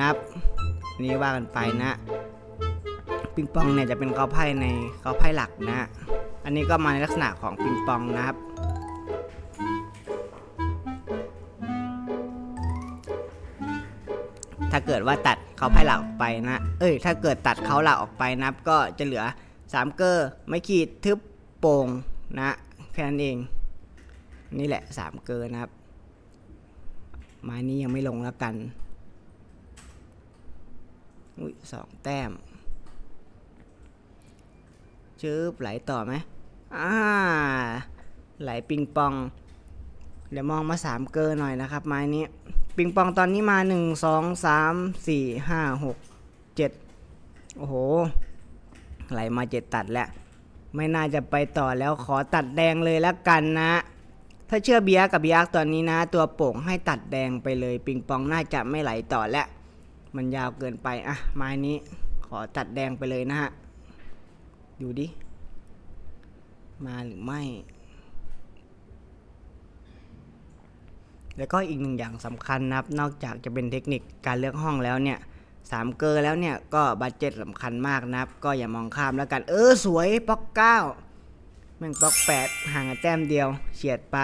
นับนนี้ว่ากันไปนะ ปิงปองเนี่ยจะเป็นเขาไพ่ในเขาไพ่หลักนะ อันนี้ก็มาในลักษณะของปิงปองนะครับ ถ้าเกิดว่าตัดเขาไพ่หลักออกไปนะ เอ้ย ถ้าเกิดตัดเขาหลักออกไปนับก็จะเหลือสามเกอร์ไม่ขีดทึบโป่งนะแค่นั้นเอง นี่แหละสามเกอร์นะครับไม้นี้ยังไม่ลงแล้วกัน อุ้ยสองแต้มชืบไหลต่อไหมอ่า ไหลปิงปอง เดี๋ยวมองมาสามเกอร์หน่อยนะครับ ไม้นี้ ปิงปองตอนนี้มาหนึ่งสองสามสี่ห้าหกเจ็ดโอ้โห ไหลมาเจ็ดตัดแล้ว ไม่น่าจะไปต่อแล้วขอตัดแดงเลยแล้วกันนะ ถ้าเชื่อเบียร์กับยักษ์ตอนนี้นะ ตัวโป่งให้ตัดแดงไปเลย ปิงปองน่าจะไม่ไหลต่อแล้ว มันยาวเกินไปอะไม้นี้ขอตัดแดงไปเลยนะฮะดูดิ มาหรือไม่ แล้วก็อีกหนึ่งอย่างสำคัญนะครับ นอกจากจะเป็นเทคนิคการเลือกห้องแล้วเนี่ยสามเกอร์แล้วเนี่ยก็บัตเจ็ตสำคัญมากนะครับ ก็อย่ามองข้ามแล้วกัน เออสวยป๊อกเก้าแม่งป๊อกแปดห่างกันแต้มเดียวเฉียดไป